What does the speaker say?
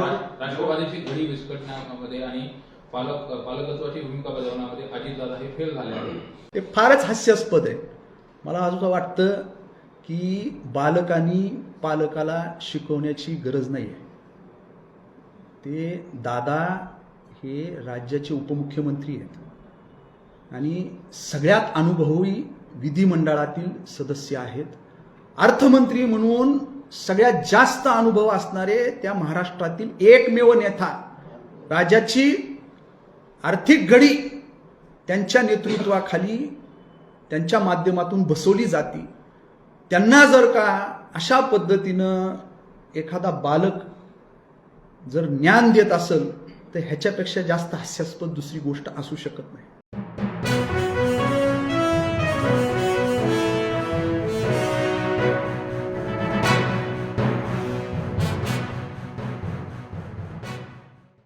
राष्ट्रवादीची घडी विस्कटण्यामध्ये आणि पालक पालकत्वाची भूमिका बजावण्यामध्ये अजितदादा हे फेल झाले आहेत. ते फारच हास्यास्पद आहे. मला अजून वाटतं की बालकांनी पालकाला शिकवण्याची गरज नाही आहे ते दादा हे राज्याचे उपमुख्यमंत्री आहेत. आणि सगळ्यात अनुभवी विधिमंडळातील सदस्य आहेत. अर्थमंत्री म्हणून सगळ्यात जास्त अनुभव असणारे त्या महाराष्ट्रातील एकमेव नेता राज्याची आर्थिक घडी त्यांच्या नेतृत्वाखाली त्यांच्या माध्यमातून बसवली जाते. त्यांना जर का अशा पद्धतीनं एखादा बालक जर ज्ञान देत असेल तर ह्याच्यापेक्षा जास्त हास्यास्पद दुसरी गोष्ट असू शकत नाही.